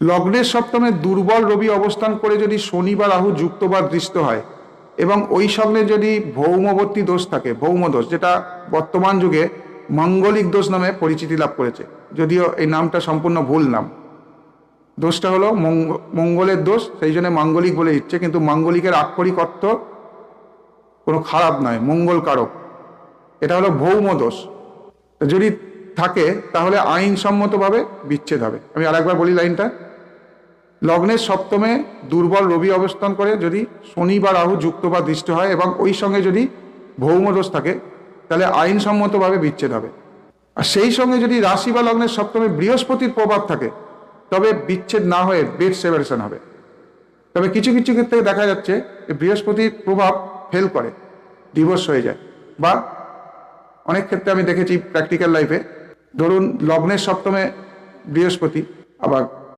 লগ্নের সপ্তমে দুর্বল রবি অবস্থান করে যদি শনি বা রাহু যুক্ত বা দৃষ্ট হয়, এবং ওই সঙ্গে যদি ভৌমবর্তী দোষ থাকে, ভৌম দোষ, যেটা বর্তমান যুগে মাঙ্গলিক দোষ নামে পরিচিতি লাভ করেছে, যদিও এই নামটা সম্পূর্ণ ভুল নাম। দোষটা হলো মঙ্গলের দোষ, সেই জন্য মাঙ্গলিক বলে দিচ্ছে, কিন্তু মাঙ্গলিকের আক্ষরিক অর্থ কোনো খারাপ নয় মঙ্গল কারক এটা হলো ভৌম দোষ। যদি থাকে, তাহলে আইনসম্মতভাবে বিচ্ছেদ হবে। আমি আরেকবার বলি লাইনটা। লগ্নের সপ্তমে দুর্বল রবি অবস্থান করে যদি শনি বা রাহু যুক্ত বা দৃষ্ট হয় এবং ওই সঙ্গে যদি ভৌমদোষ থাকে, তাহলে আইনসম্মতভাবে বিচ্ছেদ হবে। আর সেই সঙ্গে যদি রাশি বা লগ্নের সপ্তমে বৃহস্পতির প্রভাব থাকে, তবে বিচ্ছেদ না হয়ে বেড সেপারেশন হবে। তবে কিছু কিছু ক্ষেত্রে দেখা যাচ্ছে যে বৃহস্পতির প্রভাব ফেল করে ডিভোর্স হয়ে যায় বা অনেক ক্ষেত্রে আমি দেখেছি প্র্যাকটিক্যাল লাইফে ধরুন লগ্নের সপ্তমে বৃহস্পতি, আবার